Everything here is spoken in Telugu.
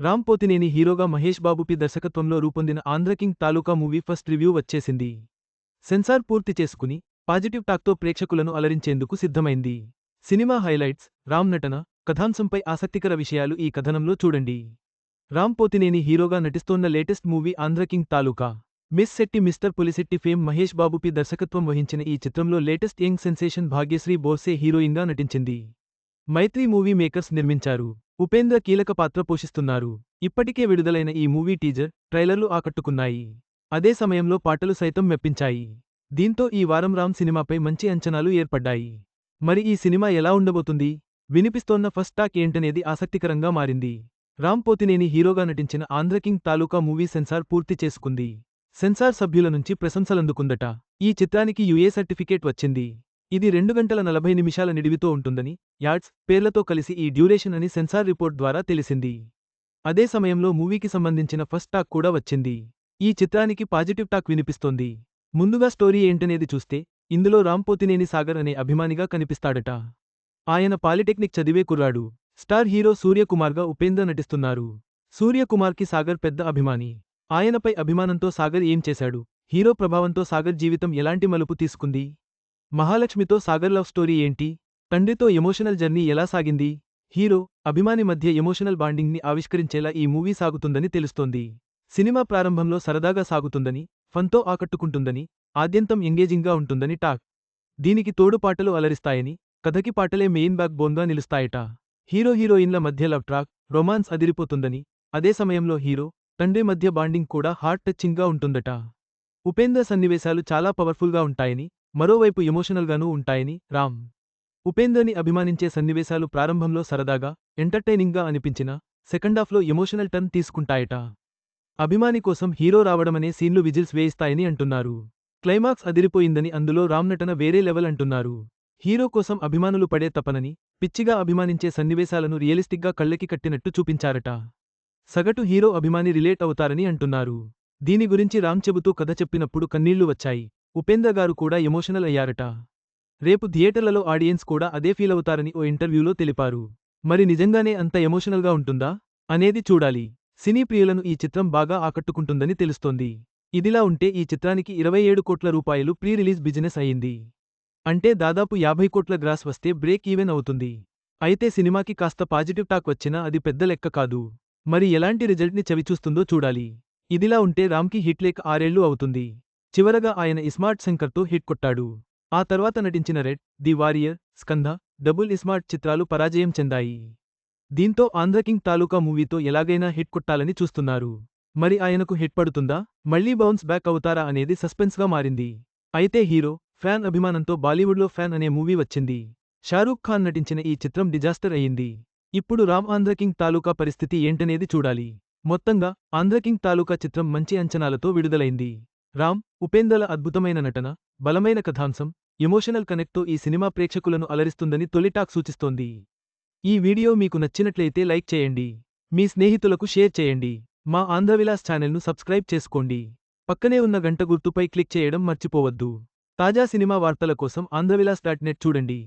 రామ్ పోతినేని హీరోగా మహేష్ బాబుపి దర్శకత్వంలో రూపొందిన Andhra King Taluka movie first review వచ్చేసింది. సెన్సార్ పూర్తి చేసుకుని పాజిటివ్ టాక్తో ప్రేక్షకులను అలరించేందుకు సిద్ధమైంది. సినిమా హైలైట్స్ రామ్ నటన కథాంశంపై ఆసక్తికర విషయాలు ఈ కథనంలో చూడండి. రామ్ పోతినేని హీరోగా నటిస్తోన్న latest movie Andhra King Taluka. Miss Shetty mister Polishetty fame Mahesh Babu P దర్శకత్వం వహించిన ఈ చిత్రంలో latest young sensation Bhagyashri Borse హీరోయిన్గా నటించింది. మైత్రి మూవీ మేకర్స్ నిర్మించారు. ఉపేంద్ర కీలక పాత్ర పోషిస్తున్నారు. ఇప్పటికే విడుదలైన ఈ మూవీ టీజర్ ట్రైలర్లు ఆకట్టుకున్నాయి. అదే సమయంలో పాటలు సైతం మెప్పించాయి. దీంతో ఈ వారం రామ్ సినిమాపై మంచి అంచనాలు ఏర్పడ్డాయి. మరి ఈ సినిమా ఎలా ఉండబోతుంది? వినిపిస్తోన్న ఫస్ట్ టాక్ ఏంటనేది ఆసక్తికరంగా మారింది. రామ్ పోతినేని హీరోగా నటించిన ఆంధ్రకింగ్ తాలూకా మూవీ సెన్సార్ పూర్తి చేసుకుంది. సెన్సార్ సభ్యుల నుంచి ప్రశంసలందుకుందట. ఈ చిత్రానికి యుఏ సర్టిఫికేట్ వచ్చింది. ఇది రెండు గంటల నలభై నిమిషాల నిడివితో ఉంటుందని యాడ్స్ పేర్లతో కలిసి ఈ డ్యూరేషన్ అని సెన్సార్ రిపోర్ట్ ద్వారా తెలిసింది. అదే సమయంలో మూవీకి సంబంధించిన ఫస్ట్ టాక్ కూడా వచ్చింది. ఈ చిత్రానికి పాజిటివ్ టాక్ వినిపిస్తోంది. ముందుగా స్టోరీ ఏంటనేది చూస్తే ఇందులో రాంపోతినేని సాగర్ అనే అభిమానిగా కనిపిస్తాడట. ఆయన పాలిటెక్నిక్ చదివే కుర్రాడు. స్టార్ హీరో సూర్యకుమార్గా ఉపేంద్ర నటిస్తున్నారు. సూర్యకుమార్కి సాగర్ పెద్ద అభిమాని. ఆయనపై అభిమానంతో సాగర్ ఏం చేశాడు? హీరో ప్రభావంతో సాగర్ జీవితం ఎలాంటి మలుపు తీసుకుంది? మహాలక్ష్మితో సాగర్ లవ్ స్టోరీ ఏంటి? తండ్రితో ఎమోషనల్ జర్నీ ఎలా సాగింది? హీరో అభిమాని మధ్య ఎమోషనల్ బాండింగ్ని ఆవిష్కరించేలా ఈ మూవీ సాగుతుందని తెలుస్తోంది. సినిమా ప్రారంభంలో సరదాగా సాగుతుందని ఫన్తో ఆకట్టుకుంటుందని ఆద్యంతం ఎంగేజింగ్గా ఉంటుందని టాక్. దీనికి తోడు పాటలు అలరిస్తాయని కథకి పాటలే మెయిన్ బ్యాక్ బోన్గా నిలుస్తాయట. హీరో హీరోయిన్ల మధ్య లవ్ ట్రాక్ రొమాన్స్ అదిరిపోతుందని అదే సమయంలో హీరో తండ్రి మధ్య బాండింగ్ కూడా హార్ట్ టచ్చింగ్గా ఉంటుందట. ఉపేంద్ర సన్నివేశాలు చాలా పవర్ఫుల్గా ఉంటాయని మరోవైపు ఎమోషనల్గానూ ఉంటాయని రామ్. ఉపేంద్రని అభిమానించే సన్నివేశాలు ప్రారంభంలో సరదాగా ఎంటర్టైనింగ్గా అనిపించినా సెకండాఫ్లో ఎమోషనల్ టర్న్ తీసుకుంటాయట. అభిమాని కోసం హీరో రావడమనే సీన్లు విజిల్స్ వేయిస్తాయని అంటున్నారు. క్లైమాక్స్ అదిరిపోయిందని అందులో రామ్ నటన వేరే లెవెల్ అంటున్నారు. హీరో కోసం అభిమానులు పడే తపనని పిచ్చిగా అభిమానించే సన్నివేశాలను రియలిస్టిక్గా కళ్ళకి కట్టినట్టు చూపించారట. సగటు హీరో అభిమాని రిలేట్ అవుతారని అంటున్నారు. దీని గురించి రామ్ చెబుతూ కథ చెప్పినప్పుడు కన్నీళ్ళు వచ్చాయి. ఉపేంద్ర గారు కూడా ఎమోషనల్ అయ్యారట. రేపు థియేటర్లలో ఆడియన్స్ కూడా అదే ఫీల్ అవుతారని ఓ ఇంటర్వ్యూలో తెలిపారు. మరి నిజంగానే అంత ఎమోషనల్గా ఉంటుందా? అనేది చూడాలి. సినీ ప్రియులను ఈ చిత్రం బాగా ఆకట్టుకుంటుందని తెలుస్తోంది. ఇదిలా ఉంటే ఈ చిత్రానికి ఇరవై ఏడు కోట్ల రూపాయలు ప్రీ రిలీజ్ బిజినెస్ అయింది అంటే దాదాపు యాభై కోట్ల గ్రాస్ వస్తే బ్రేక్ ఈవెన్ అవుతుంది. అయితే సినిమాకి కాస్త పాజిటివ్ టాక్ వచ్చినా అది పెద్ద లెక్క కాదు. మరి ఎలాంటి రిజల్ట్ని చవిచూస్తుందో చూడాలి. ఇదిలా ఉంటే రామ్కి హిట్ లేక ఆరేళ్ళు అవుతుంది. చివరగా ఆయన ఇస్మార్ట్ శంకర్తో హిట్ కొట్టాడు. ఆ తర్వాత నటించిన red the warrior Skanda double ismart చిత్రాలు పరాజయం చెందాయి. దీంతో ఆంధ్రకింగ్ తాలూకా మూవీతో ఎలాగైనా హిట్ కొట్టాలని చూస్తున్నారు. మరి ఆయనకు హిట్ పడుతుందా? మళ్ళీ బౌన్స్ బ్యాక్ అవుతారా అనేది సస్పెన్స్గా మారింది. అయితే హీరో ఫ్యాన్ అభిమానంతో బాలీవుడ్లో ఫ్యాన్ అనే మూవీ వచ్చింది. షారూఖ్ ఖాన్ నటించిన ఈ చిత్రం డిజాస్టర్ అయ్యింది. ఇప్పుడు రామ్ ఆంధ్రకింగ్ తాలూకా పరిస్థితి ఏంటనేది చూడాలి. మొత్తంగా ఆంధ్రకింగ్ తాలూకా చిత్రం మంచి అంచనాలతో విడుదలైంది. రామ్ ఉపేంద్రల అద్భుతమైన నటన బలమైన కథాంశం ఎమోషనల్ కనెక్ట్తో ఈ సినిమా ప్రేక్షకులను అలరిస్తుందని తొలిటాక్ సూచిస్తోంది. ఈ వీడియో మీకు నచ్చినట్లయితే లైక్ చేయండి. మీ స్నేహితులకు షేర్ చేయండి. మా ఆంధ్రవిలాస్ ఛానల్ను సబ్స్క్రైబ్ చేసుకోండి. పక్కనే ఉన్న గంట గుర్తుపై క్లిక్ చేయడం మర్చిపోవద్దు. తాజా సినిమా వార్తల కోసం ఆంధ్రవిలాస్ డాట్ నెట్ చూడండి.